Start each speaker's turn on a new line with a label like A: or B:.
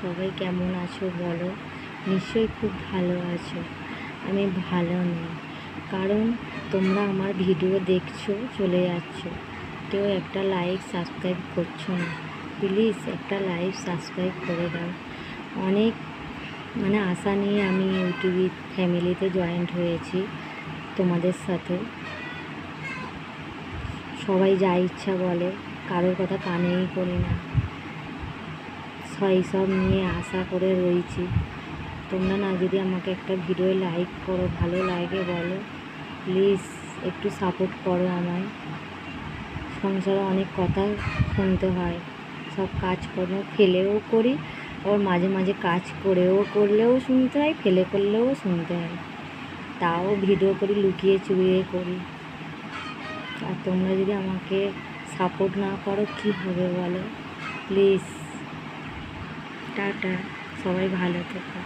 A: সবাই কেমন আছো বলো? নিশ্চয়ই খুব ভালো আছো। আমি ভালো নেই, কারণ তোমরা আমার ভিডিও দেখছ, চলে যাচ্ছ। কেউ একটা লাইক সাবস্ক্রাইব করছ না। প্লিজ একটা লাইক সাবস্ক্রাইব করে দাও। অনেক মানে আশা নিয়ে আমি ইউটিউব ফ্যামিলিতে জয়েন্ট হয়েছি তোমাদের সাথে। সবাই যা ইচ্ছা বলে, কারোর কথা কানেই করি না। সেই সব নিয়ে আশা করে রয়েছি। তোমরা না যদি আমাকে একটা ভিডিও লাইক করো, ভালো লাগে বলো প্লিজ একটু সাপোর্ট করো আমায়। সংসারে অনেক কথা শুনতে হয়, সব কাজ কাজকর্ম ফেলেও করি, আবার মাঝে মাঝে কাজ করেও করলেও শুনতে হয়, ফেলে করলেও শুনতে হয়। তাও ভিডিও করি লুকিয়ে চুরিয়ে করি। আর তোমরা যদি আমাকে সাপোর্ট না করো, কী হবে বলো? প্লিজ টাটা সবাই ভালো থেকো।